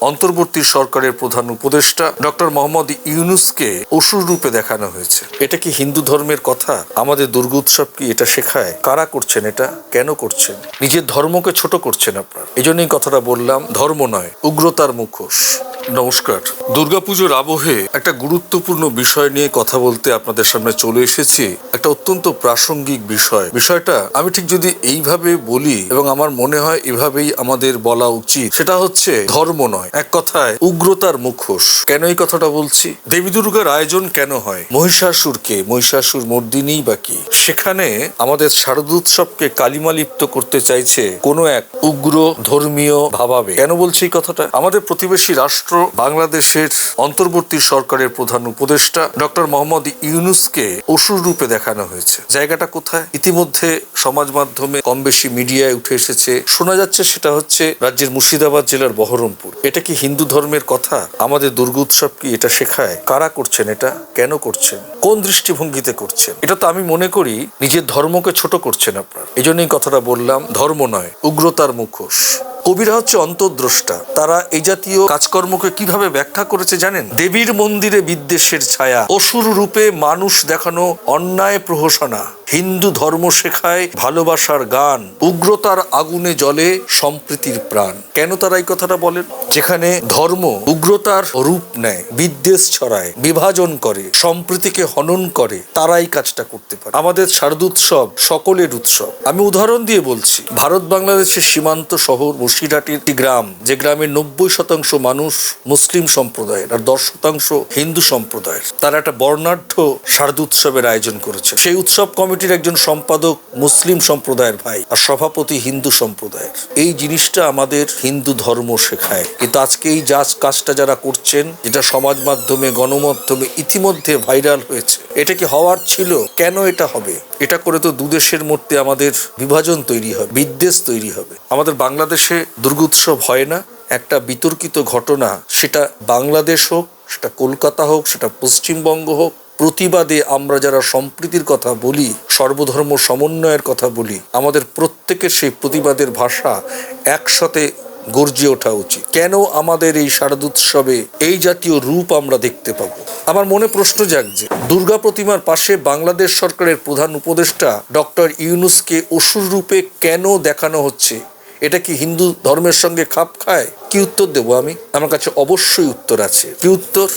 অন্তর্বর্তী সরকারের প্রধান উপদেষ্টা ডক্টর মোহাম্মদ ইউনুসকে অসুর রূপে দেখানো হয়েছে। এটা কি হিন্দু ধর্মের কথা? আমাদের দুর্গোৎসব কি এটা শেখায়? কারা করছেন এটা? কেন করছেন? নিজের ধর্মকে ছোট করছেন আপনার। এই কথাটা বললাম, ধর্ম নয়, উগ্রতার মুখোশ। নমস্কার। দুর্গাপুজোর আবহে একটা গুরুত্বপূর্ণ বিষয় নিয়ে কথা বলতে আপনাদের সামনে চলে এসেছি। একটা অত্যন্ত প্রাসঙ্গিক বিষয়। বিষয়টা আমি ঠিক যদি এইভাবে বলি এবং আমার মনে হয় এভাবেই আমাদের বলা উচিত, সেটা হচ্ছে ধর্ম নয়। এক কথায় উগ্রতার মুখোশ। কেন এই কথাটা বলছি? দেবী দুর্গার আয়োজন কেন হয়? মহিষাসুরকে, মহিষাসুর মর্দিনী বা কি? সেখানে আমাদের শারদোৎসবকে কালিমালিপ্ত করতে চাইছে কোনো এক উগ্র ধর্মীয় ভাবাবে কেন বলছি এই কথাটা? আমাদের প্রতিবেশী রাষ্ট্র বাংলাদেশের অন্তর্বর্তী সরকারের প্রধান উপদেষ্টা ডক্টর মোহাম্মদ ইউনুসকে অসুর রূপে দেখানো হয়েছে। জায়গাটা কোথায়? ইতিমধ্যে সমাজ মাধ্যমে কম বেশি মিডিয়ায় উঠে এসেছে। শোনা যাচ্ছে সেটা হচ্ছে রাজ্যের মুর্শিদাবাদ জেলার বহরমপুর। এটা কি হিন্দু ধর্মের কথা? আমাদের দুর্গোৎসব কি এটা শেখায়? কারা করছেন এটা? কেন করছেন? কোন দৃষ্টিভঙ্গিতে করছেন? এটা তো আমি মনে করি নিজের ধর্মকে ছোট করছেন আপনার। এই জন্যই কথাটা বললাম, ধর্ম নয়, উগ্রতার মুখোশ। কবিরা হচ্ছে অন্তর্দ্রষ্টা। তারা এই জাতীয় কাজকর্মকে কীভাবে ব্যাখ্যা করেছে জানেন? দেবীর মন্দিরে বিদ্বেষের ছায়া, অসুর রূপে মানুষ দেখানো অন্যায় প্রহসনা। হিন্দু ধর্ম শেখায় ভালোবাসার গান, উগ্রতার আগুনে জ্বলে সম্প্রীতির প্রাণ। কেন তারা এই কথাটা বলেন? যেখানে ধর্ম উগ্রতার রূপ নেয়, বিদ্বেষ ছড়ায়, বিভাজন করে, সম্প্রীতিকে হনন করে, তারাই কাজটা করতে পারে। আমাদের শারদোৎসব সকলের উৎসব। আমি উদাহরণ দিয়ে বলছি, ভারত বাংলাদেশের সীমান্ত শহর মুর্শিদাটির একটি গ্রাম, যে গ্রামের নব্বই শতাংশ মানুষ মুসলিম সম্প্রদায়ের আর দশ শতাংশ হিন্দু সম্প্রদায়ের। তারা একটা বর্ণাঢ্য শারদোৎসবের আয়োজন করেছে। সেই উৎসব কমিটির একজন সম্পাদক মুসলিম সম্প্রদায়ের ভাই আর সভাপতি হিন্দু সম্প্রদায়ের। এই জিনিসটা আমাদের হিন্দু ধর্ম শেখায়। কিন্তু আজকে এই জাজ কাজটা যারা করছেন, যেটা সমাজ মাধ্যমে, গণমাধ্যমে ইতিমধ্যে ভাইরাল হয়েছে, এটা কি হওয়ার ছিল? কেন এটা হবে? এটা করে তো দুদেশের মধ্যে আমাদের বিভাজন তৈরি হবে, বিদ্বেষ তৈরি হবে। আমাদের বাংলাদেশে দুর্গোৎসব হয় না, একটা বিতর্কিত ঘটনা, সেটা বাংলাদেশ হোক, সেটা কলকাতা হোক, সেটা পশ্চিমবঙ্গ হোক প্রতিবাদে আমরা যারা সম্প্রীতির কথা বলি, সর্বধর্ম সমন্বয়ের কথা বলি, আমাদের প্রত্যেকের সেই প্রতিবাদের ভাষা একসাথে গর্জে ওঠা উচিত। কেন আমাদের এই শারদোৎসবে এই জাতীয় রূপ আমরা দেখতে পাবো? আমার মনে প্রশ্ন জাগছে। দুর্গা প্রতিমার পাশে বাংলাদেশ সরকারের প্রধান উপদেষ্টা ডক্টর ইউনুসকে অসুর রূপে কেন দেখানো হচ্ছে? এটা কি হিন্দু ধর্মের সঙ্গে খাপ খায়? কি উত্তর দেবো আমি? আমার কাছে অবশ্যই উত্তর আছে। কি উত্তর?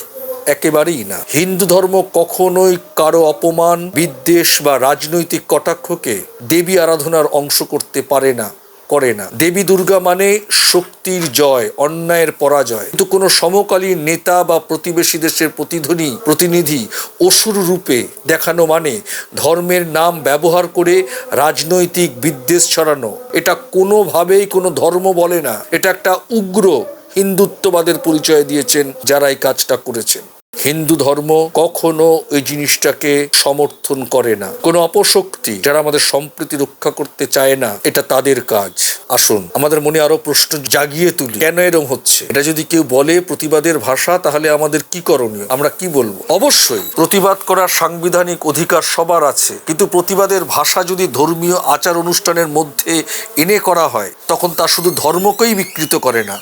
একেবারেই না। হিন্দু ধর্ম কখনোই কারও অপমান, বিদ্বেষ বা রাজনৈতিক কটাক্ষকে দেবী আরাধনার অংশ করতে পারে না, করে না। দেবী দুর্গা মানে শক্তির জয়, অন্যায়ের পরাজয়। কিন্তু কোনো সমকালীন নেতা বা প্রতিবেশী দেশের প্রতিধ্বনি, প্রতিনিধি অসুর রূপে দেখানো মানে ধর্মের নাম ব্যবহার করে রাজনৈতিক বিদ্বেষ ছড়ানো। এটা কোনোভাবেই কোনো ধর্ম বলে না। এটা একটা উগ্র হিন্দুত্ববাদের পরিচয় দিয়েছেন যারা এই কাজটা করেছেন। হিন্দু ধর্ম কখনো এই জিনিসটাকে সমর্থন করে না। কোনো অপশক্তি যারা আমাদের সম্প্রীতি রক্ষা করতে চায় না, এটা তাদের কাজ। আসুন, আমাদের মনে আরও প্রশ্ন জাগিয়ে তুলি। কেন এরম হচ্ছে? এটা যদি কেউ বলে প্রতিবাদের ভাষা, তাহলে আমাদের কি করণীয়? আমরা কি বলব? অবশ্যই, প্রতিবাদ করার সাংবিধানিক অধিকার সবার আছে। কিন্তু প্রতিবাদের ভাষা যদি ধর্মীয় আচার অনুষ্ঠানের মধ্যে এনে করা হয়, তখন তা শুধু ধর্মকেই বিকৃত করে না,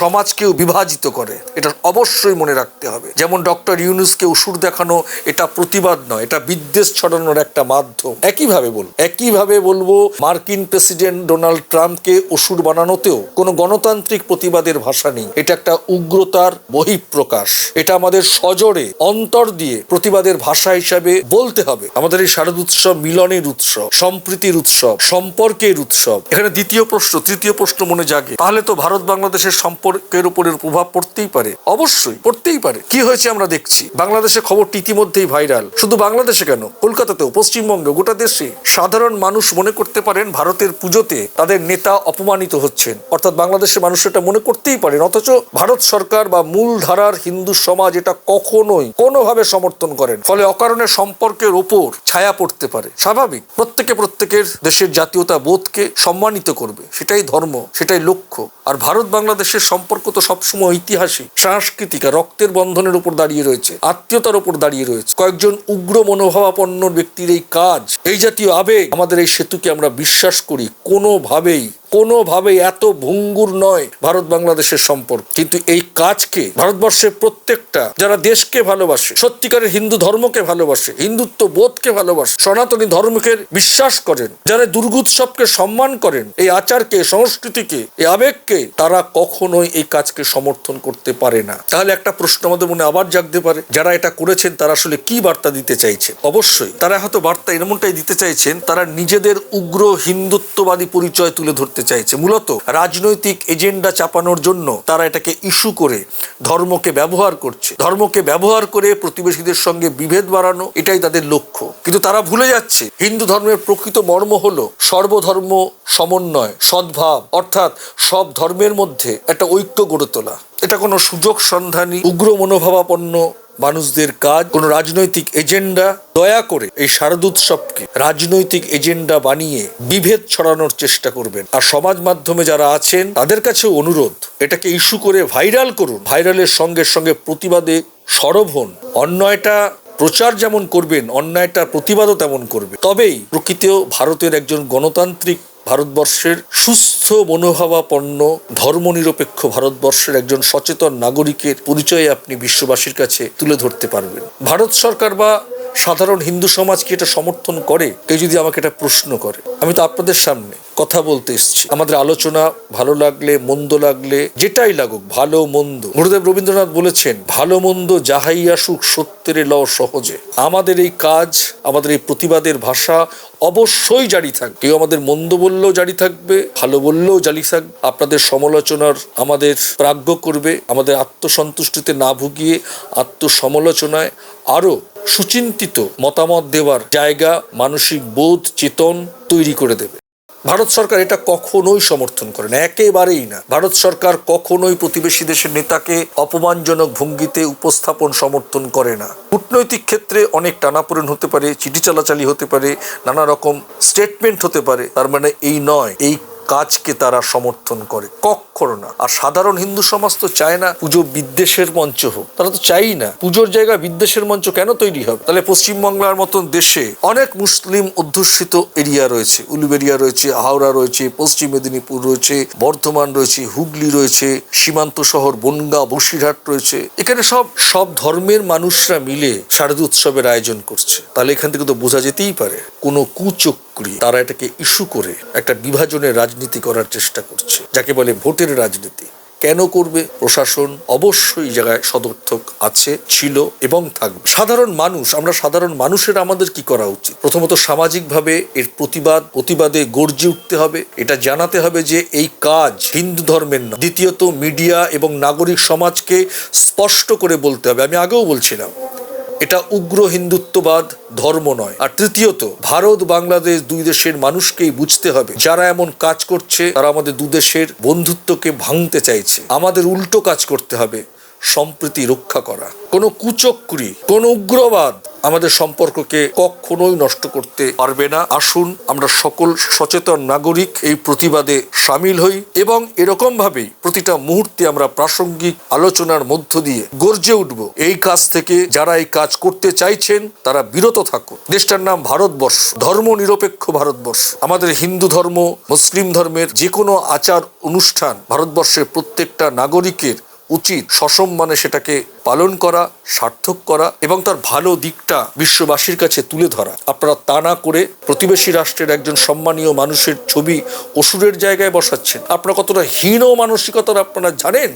সমাজকেও বিভাজিত করে। এটা অবশ্যই মনে রাখতে হবে। যেমন ডক্টর ইউনুসকে অসুর দেখানো এটা প্রতিবাদ নয়, এটা বিদ্বেষ ছড়ানোর একটা মাধ্যম। একইভাবে বলব একইভাবে বলব, মার্কিন প্রেসিডেন্ট ডোনাল্ড ট্রাম্পকে অসুর বানানোতেও কোনো গণতান্ত্রিক প্রতিবাদের ভাষা নেই। এটা একটা উগ্রতার বহিঃপ্রকাশ। এটা আমাদের সজোরে অন্তর দিয়ে প্রতিবাদের ভাষা হিসাবে বলতে হবে। আমাদের এই শারদ উৎসব মিলনের উৎসব, সম্প্রীতির উৎসব, সম্পর্কের উৎসব। এখানে দ্বিতীয় প্রশ্ন, তৃতীয় প্রশ্ন মনে জাগে। তাহলে তো ভারত বাংলাদেশের সম্পর্কের উপরের প্রভাব পড়তেই পারে। অবশ্যই, পড়তেই পারে। কি হয়েছে আমরা দেখছি। বাংলাদেশের খবরটি ইতিমধ্যেই ভাইরাল। শুধু বাংলাদেশে কেন? কলকাতাতেও, পশ্চিমবঙ্গে, গোটা দেশে সাধারণ মানুষ মনে করতে পারেন ভারতের পুজোতে তাদের নেতা অপমানিত হচ্ছেন। অর্থাৎ বাংলাদেশের মানুষ এটা মনে করতেই পারেন, অথচ ভারত সরকার বা মূল ধারার হিন্দু সমাজ এটা কখনোই কোনোভাবে সমর্থন করেন। ফলে অকারণে সম্পর্কের ওপর ছায়া পড়তে পারে। স্বাভাবিক, প্রত্যেকে প্রত্যেকের দেশের জাতীয়তা বোধকে সম্মানিত করবে। সেটাই ধর্ম, সেটাই লক্ষ্য। আর ভারত বাংলাদেশের সম্পর্ক তো সবসময় ঐতিহাসিক, সাংস্কৃতিক আর রক্তের বন্ধনের উপর দাঁড়িয়ে রয়েছে, আত্মীয়তার ওপর দাঁড়িয়ে রয়েছে। কয়েকজন উগ্র মনোভাবাপন্ন ব্যক্তির এই কাজ, এই জাতীয় আবেগ, আমাদের এই সেতুকে আমরা বিশ্বাস করি। কোনোভাবেই কোনোভাবে এত ভঙ্গুর নয় ভারত বাংলাদেশের সম্পর্ক। কিন্তু এই কাজকে ভারতবর্ষের প্রত্যেকটা, যারা দেশকে ভালোবাসে, সত্যিকারের হিন্দু ধর্মকে ভালোবাসে, হিন্দুত্ব বোধকে ভালোবাসে, সনাতনী ধর্মকে বিশ্বাস করেন, যারা দুর্গোৎসবকে সম্মান করেন, এই আচারকে সংস্কৃতিকে, এই আবেগকে, তারা কখনোই এই কাজকে সমর্থন করতে পারে না। তাহলে একটা প্রশ্ন আমাদের মনে আবার জাগতে পারে, যারা এটা করেছেন তারা আসলে কি বার্তা দিতে চাইছে? অবশ্যই, তারা হয়তো বার্তা এমনটাই দিতে চাইছেন, তারা নিজেদের উগ্র হিন্দুত্ববাদী পরিচয় তুলে ধরতে চাইছে। মূলত রাজনৈতিক এজেন্ডা চাপানোর জন্য তারা এটাকে ইস্যু করে ধর্মকে ব্যবহার করছে। ধর্মকে ব্যবহার করে প্রতিবেশীদের সঙ্গে বিভেদ বাড়ানো, এটাই তাদের লক্ষ্য। কিন্তু তারা ভুলে যাচ্ছে, হিন্দু ধর্মের প্রকৃত মর্ম হলো সর্বধর্ম সমন্বয়, সদ্ভাব, অর্থাৎ সব ধর্মের মধ্যে একটা ঐক্য গড়ে তোলা। এটা কোনো সুযোগ সন্ধানী উগ্র মনোভাবাপন্ন মানুষদের কাজ, কোনো রাজনৈতিক এজেন্ডা, দয়া করে এই শারদোৎসবকে রাজনৈতিক এজেন্ডা বানিয়ে বিভেদ ছড়ানোর চেষ্টা করবেন। আর সমাজ মাধ্যমে যারা আছেন, তাদের কাছে অনুরোধ, এটাকে ইস্যু করে ভাইরাল করুন। ভাইরালের সঙ্গে সঙ্গে প্রতিবাদে সরব হন। অন্যায়টা প্রচার যেমন করবেন অন্যায়টা প্রতিবাদও তেমন করবে তবেই প্রকৃতিও ভারতের একজন গণতান্ত্রিক ভারতবর্ষের সুস্থ মনোভাবাপন্ন, ধর্মনিরপেক্ষ ভারতবর্ষের একজন সচেতন নাগরিকের পরিচয় আপনি বিশ্ববাসীর কাছে তুলে ধরতে পারবেন। ভারত সরকার বা সাধারণ হিন্দু সমাজ কি এটা সমর্থন করে? কেউ যদি আমাকে এটা প্রশ্ন করে। আমি তো আপনাদের সামনে কথা বলতে এসেছি। আমাদের আলোচনা ভালো লাগলে, মন্দ লাগলে, যেটাই লাগুক, ভালো, মন্দ। গুরুদেব রবীন্দ্রনাথ বলেছেন, ভালো, মন্দ যাহাই আসুক, সত্যের ল সহজে। আমাদের এই কাজ, আমাদের এই প্রতিবাদের ভাষা অবশ্যই জারি থাকবে কেউ আমাদের মন্দ বললেও জারি থাকবে, ভালো বললেও জারি থাকবে আপনাদের সমালোচনার আমাদের প্রাজ্ঞ করবে, আমাদের আত্মসন্তুষ্টিতে না ভুগিয়ে আত্মসমালোচনায় আরও সুচিন্তিত মতামত দেওয়ার জায়গা, মানসিক বোধ, চেতন তৈরি করে দেবে। ভারত সরকার এটা কখনোই সমর্থন করে না, একেবারেই না। ভারত সরকার কখনোই প্রতিবেশী দেশের নেতাকে অপমানজনক ভঙ্গিতে উপস্থাপন, সমর্থন করে না। কূটনৈতিক ক্ষেত্রে অনেক টানাপোড়েন হতে পারে, চিঠি চালাচালি হতে পারে, নানা রকম স্টেটমেন্ট হতে পারে, তার মানে এই নয়, এই কাজকে তারা সমর্থন করে। কক্ষর না। আর সাধারণ হিন্দু সমাজ তো চায় না পুজো বিদ্বেষের মঞ্চ হোক। তারা তো চাই না। পুজোর জায়গায় বিদ্বেষের মঞ্চ কেন তৈরি হবে? তাহলে পশ্চিমবাংলার মতন দেশে অনেক মুসলিম অধ্যুষিত এরিয়া রয়েছে। উলুবেরিয়া রয়েছে, হাওড়া রয়েছে, পশ্চিম মেদিনীপুর রয়েছে, বর্ধমান রয়েছে, হুগলি রয়েছে, সীমান্ত শহর, বনগা, বসিরহাট রয়েছে। এখানে সব সব ধর্মের মানুষরা মিলে শারদ উৎসবের আয়োজন করছে। তাহলে এখান থেকে তো বোঝা যেতেই পারে। কোনো কুচক্রি তারা এটাকে ইস্যু করে একটা বিভাজনের রাজনীতি করার চেষ্টা করছে। যাকে বলে ভোটের রাজনীতি। কেন করবে? প্রশাসন অবশ্যই জায়গায় সদর্থক আছে, ছিল এবং থাকবে। সাধারণ মানুষ, আমরা সাধারণ মানুষের আমাদের কি করা উচিত? প্রথমত সামাজিকভাবে এর প্রতিবাদ, প্রতিবাদে গর্জে উঠতে হবে। এটা জানাতে হবে যে এই কাজ হিন্দু ধর্মের না দ্বিতীয়ত, মিডিয়া এবং নাগরিক সমাজকে স্পষ্ট করে বলতে হবে। আমি আগেও বলছিলাম এটা উগ্র হিন্দুত্ববাদ ধর্ম নয়। আর তৃতীয়ত, ভারত, বাংলাদেশ দুই দেশের মানুষকেই বুঝতে হবে। যারা এমন কাজ করছে, তারা আমাদের দুদেশের বন্ধুত্বকে ভাঙতে চাইছে। আমাদের উল্টো কাজ করতে হবে। সম্প্রীতি রক্ষা করা। কোনো কুচক্রি, কোনো উগ্রবাদ আমাদের সম্পর্ককে কখনোই নষ্ট করতে পারবে না। আসুন, আমরা সকল সচেতন নাগরিক এই প্রতিবাদে সামিল হই এবং এরকম ভাবেই প্রতিটা মুহূর্তে আমরা প্রাসঙ্গিক আলোচনার মধ্য দিয়ে গর্জে উঠব। এই কাজ থেকে যারা এই কাজ করতে চাইছেন, তারা বিরত থাকুন। দেশটার নাম ভারতবর্ষ ধর্ম নিরপেক্ষ ভারতবর্ষ। আমাদের হিন্দু ধর্ম, মুসলিম ধর্মের যে কোনো আচার অনুষ্ঠান ভারতবর্ষের প্রত্যেকটা নাগরিকের উচিত সসম্মানে সেটাকে পালন করা, সার্থক করা এবং তার ভালো দিকটা বিশ্ববাসীর কাছে তুলে ধরা। আপনারা তা না করে প্রতিবেশী রাষ্ট্রের একজন সম্মানীয় মানুষের ছবি অসুরের জায়গায় বসাচ্ছেন। আপনারা কতটা হীন মানসিকতার আপনারা জানেন?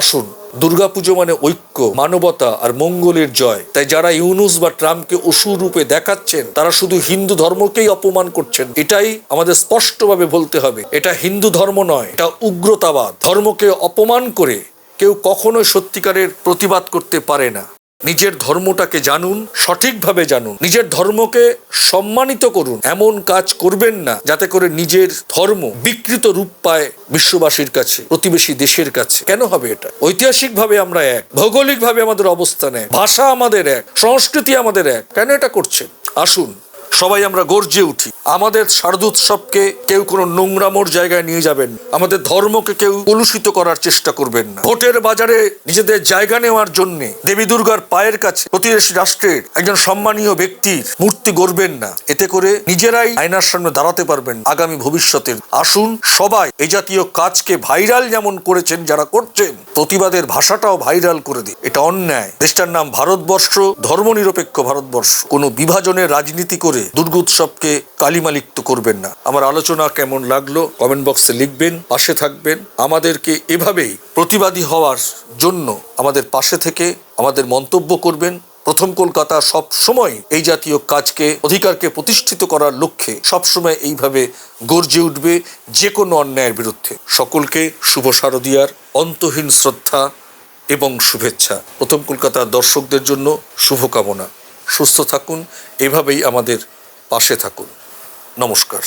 আসুন, দুর্গাপুজো মানে ঐক্য, মানবতা আর মঙ্গলের জয়। তাই যারা ইউনুস বা ট্রাম্পকে অসুর রূপে দেখাচ্ছেন, তারা শুধু হিন্দু ধর্মকেই অপমান করছেন। এটাই আমাদের স্পষ্টভাবে বলতে হবে। এটা হিন্দু ধর্ম নয়, এটা উগ্রতাবাদ। ধর্মকে অপমান করে কেউ কখনোই সত্যিকারের প্রতিবাদ করতে পারে না। নিজের ধর্মটাকে জানুন, সঠিকভাবে জানুন। নিজের ধর্মকে সম্মানিত করুন। এমন কাজ করবেন না যাতে করে নিজের ধর্ম বিকৃত রূপ পায় বিশ্ববাসীর কাছে, প্রতিবেশী দেশের কাছে। কেন হবে এটা? ঐতিহাসিকভাবে আমরা এক, ভৌগোলিকভাবে আমাদের অবস্থান ভাষা আমাদের এক, সংস্কৃতি আমাদের এক। কেন এটা করছেন? আসুন, সবাই আমরা গর্জে উঠি। আমাদের শারদোৎসবকে কেউ কোনো নোংরামোর জায়গায় নিয়ে যাবেন আমাদের ধর্মকে কেউ কলুষিত করার চেষ্টা করবেন না। ভোটের বাজারে নিজেদের জায়গা নেওয়ার জন্য দেবী দুর্গার পায়ের কাছে প্রতিবেশী রাষ্ট্রের একজন সম্মানীয় ব্যক্তির মূর্তি গড়বেন না। এতে করে নিজেরাই আয়নার সামনে দাঁড়াতে পারবেন আগামী ভবিষ্যতের। আসুন সবাই এই জাতীয় কাজকে ভাইরাল যেমন করেছেন যারা করছেন, প্রতিবাদের ভাষাটাও ভাইরাল করে দিন। এটা অন্যায়। দেশটার নাম ভারতবর্ষ, ধর্মনিরপেক্ষ ভারতবর্ষ। কোনো বিভাজনের রাজনীতি করে দুর্গোৎসবকে কালিমালিপ্ত করবেন না। আমার আলোচনা কেমন লাগল কমেন্ট বক্সে লিখবেন, পাশে থাকবেন। আমাদেরকে এভাবেই প্রতিবাদী হওয়ার জন্য আমাদের পাশে থেকে আমাদের মন্তব্য করবেন। প্রথম কলকাতা সব সময় এই জাতীয় কাজকে, অধিকারকে প্রতিষ্ঠিত করার লক্ষ্যে সবসময় এইভাবে গর্জে উঠবে যে কোনো অন্যায়ের বিরুদ্ধে। সকলকে শুভ শারদিয়ার অন্তহীন শ্রদ্ধা এবং শুভেচ্ছা। প্রথম কলকাতার দর্শকদের জন্য শুভকামনা। সুস্থ থাকুন, এভাবেই আমাদের পাশে থাকুন। নমস্কার।